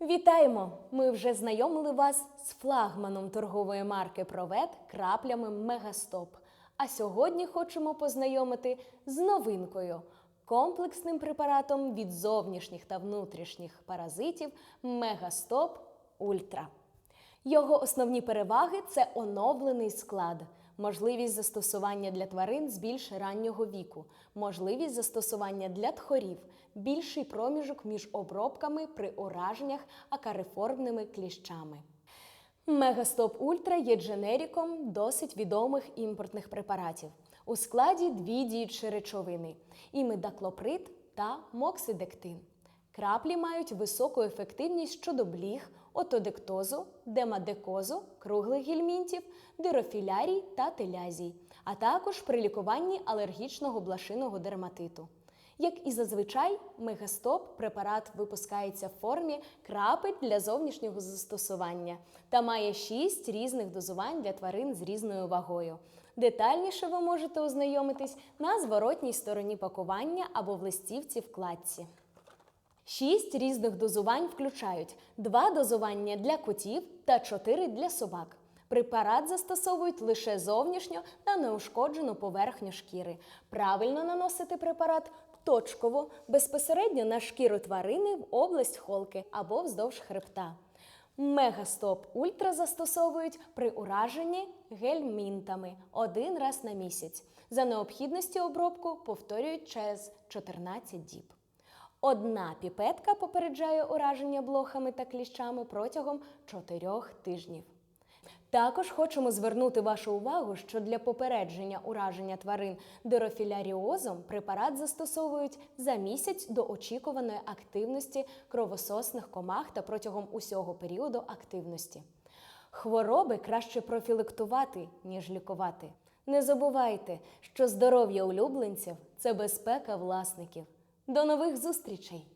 Вітаємо! Ми вже знайомили вас з флагманом торгової марки Провет краплями Мегастоп. А сьогодні хочемо познайомити з новинкою комплексним препаратом від зовнішніх та внутрішніх паразитів Мегастоп Ультра. Його основні переваги це оновлений склад, можливість застосування для тварин з більш раннього віку, можливість застосування для тхорів, більший проміжок між обробками при ураженнях акариформними кліщами. Мегастоп Ультра є дженеріком досить відомих імпортних препаратів. У складі дві діючі речовини імидаклоприд та моксидектин. Краплі мають високу ефективність щодо бліг, отодектозу, демадекозу, круглих гельмінтів, дирофілярій та телязій, а також при лікуванні алергічного блашиного дерматиту. Як і зазвичай, мегастоп препарат випускається в формі крапель для зовнішнього застосування та має 6 різних дозувань для тварин з різною вагою. Детальніше ви можете ознайомитись на зворотній стороні пакування або в листівці вкладці. Шість різних дозувань включають два дозування для котів та чотири для собак. Препарат застосовують лише зовнішньо на неушкоджену поверхню шкіри. Правильно наносити препарат точково, безпосередньо на шкіру тварини в область холки або вздовж хребта. Мегастоп Ультра застосовують при ураженні гельмінтами один раз на місяць. За необхідності обробку повторюють через 14 діб. Одна піпетка попереджає ураження блохами та кліщами протягом 4 тижнів. Також хочемо звернути вашу увагу, що для попередження ураження тварин дирофіляріозом препарат застосовують за місяць до очікуваної активності кровососних комах та протягом усього періоду активності. Хвороби краще профілактувати, ніж лікувати. Не забувайте, що здоров'я улюбленців це безпека власників. До нових зустрічей!